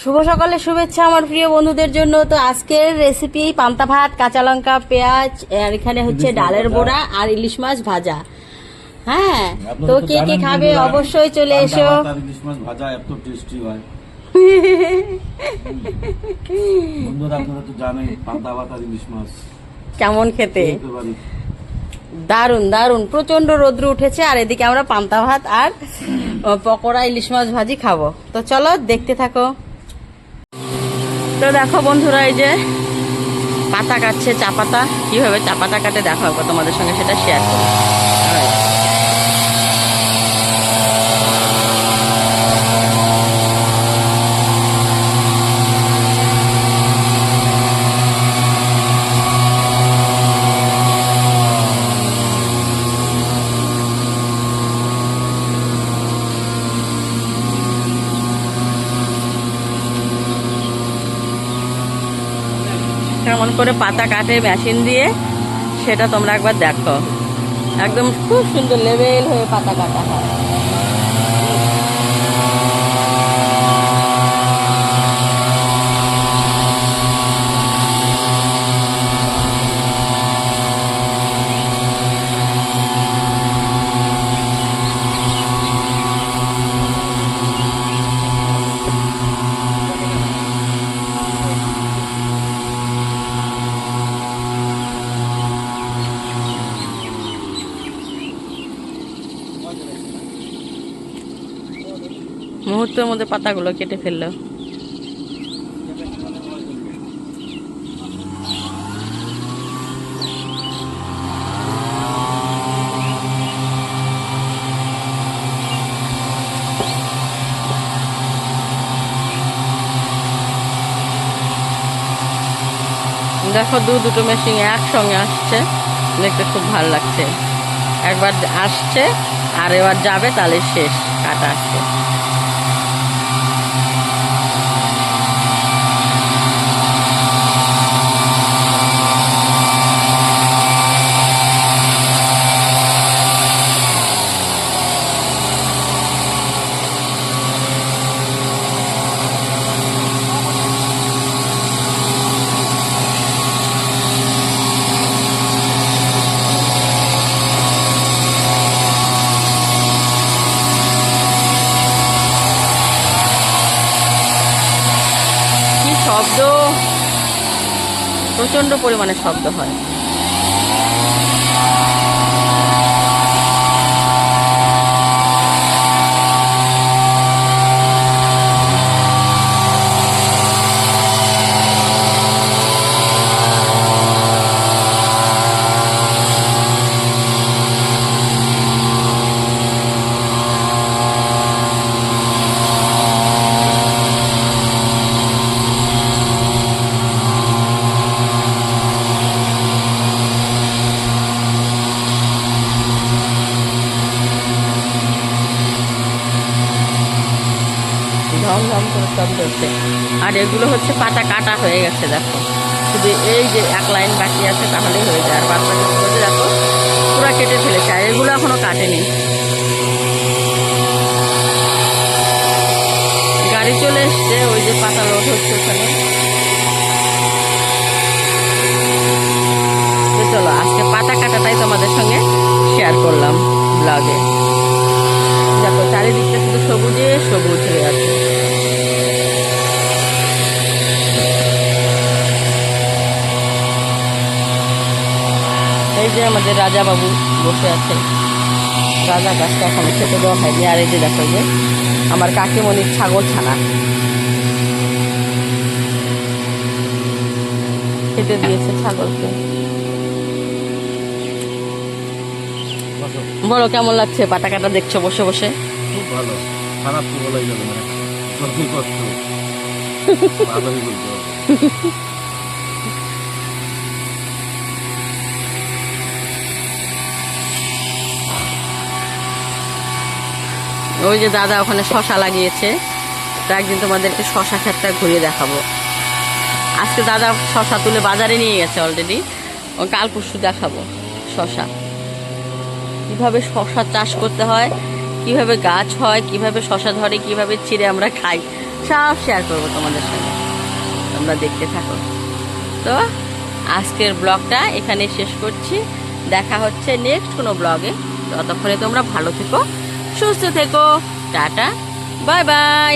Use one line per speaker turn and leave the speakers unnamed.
শুভ সকালে শুভেচ্ছা আমার প্রিয় বন্ধুদের জন্য। তো আজকের রেসিপি পান্তা ভাত কাঁচা লঙ্কা পেঁয়াজ আর এখানে হচ্ছে ডালের। বড়া আর ইলিশ মাছ ভাজা। হ্যাঁ তো কে কে খাবে? অবশ্যই চলে এসো।
ইলিশ মাছ ভাজা এত টেস্টি হয়। বন্ধুরা আপনারা তো জানেন পান্তা ভাত আর ইলিশ মাছ
কেমন খেতে? দারুণ দারুণ প্রচণ্ড রোদ্র উঠেছে আর এদিকে আমরা পান্তা ভাত আর পকোড়া ইলিশ মাছ ভাজি খাব। তো চলো দেখতে থাকো। তো দেখো বন্ধুরা, এই যে পাতা কাটছে, চা পাতা। কীভাবে চা পাতা কাটে দেখা হবে তোমাদের সঙ্গে, সেটা শেয়ার করি কেমন করে পাতা কাটে মেশিন দিয়ে, সেটা তোমরা একবার দেখো। একদম খুব সুন্দর লেভেল হয়ে পাতা কাটা হয়। মুহূর্তের মধ্যে পাতাগুলো কেটে ফেলল। দেখো দু দুটো মেশিন একসঙ্গে আসছে। দেখতে খুব ভালো লাগছে। একবার আসছে, আর এবার যাবে, তাহলে শেষ, কাটা আসছে কি শব্দ প্রচণ্ড পরিমাণে শব্দ হয়। ঝম ঝম করে শব্দ হচ্ছে আর এগুলো হচ্ছে পাতা কাটা হয়ে গেছে, দেখো। শুধু এই যে এক লাইন বাকি আছে, তাহলেই হয়ে যায়। আর বাচ্চা দেখো, পুরা কেটে ফেলেছে, আর এগুলো এখনও কাটেনি। গাড়ি চলে এসছে, ওই যে পাতা লোড হচ্ছে ওখানে। চলো, আজকে পাতা কাটাটাই তোমাদের সঙ্গে শেয়ার করলাম ব্লগে দেখো চারিদিকটা শুধু সবুজে সবুজ হয়ে আছে এই যে আমাদের রাজা বাবু বসে আছে রাজা গাছটা এখন খেতে দেওয়া হয়নি। আর এই যে দেখো যে আমার কাকিমণির ছাগল ছানা। খেতে দিয়েছে ছাগলকে। বলো কেমন লাগছে? পাতা কাটা দেখছ বসে বসে?
খুব ভালো। খারাপ তো বলাই যাবে না কষ্ট ভালোই বলতে
ওই যে দাদা ওখানে শশা লাগিয়েছে। তো একদিন তোমাদেরকে শশা ক্ষেতটা ঘুরিয়ে দেখাবো। আজকে দাদা শশা তুলে বাজারে নিয়ে গেছে অলরেডি ও কাল পরশু দেখাবো শশা। কীভাবে শশা চাষ করতে হয়, কীভাবে গাছ হয়, কীভাবে শশা ধরে, কীভাবে চিড়ে আমরা খাই, সব শেয়ার করব তোমাদের সঙ্গে। তোমরা দেখতে থাকো। তো আজকের ব্লগটা এখানে শেষ করছি। দেখা হচ্ছে নেক্সট কোনো ব্লগে। ততক্ষণে তোমরা ভালো থেকো। সুস্থ থেকো টাটা বাই বাই।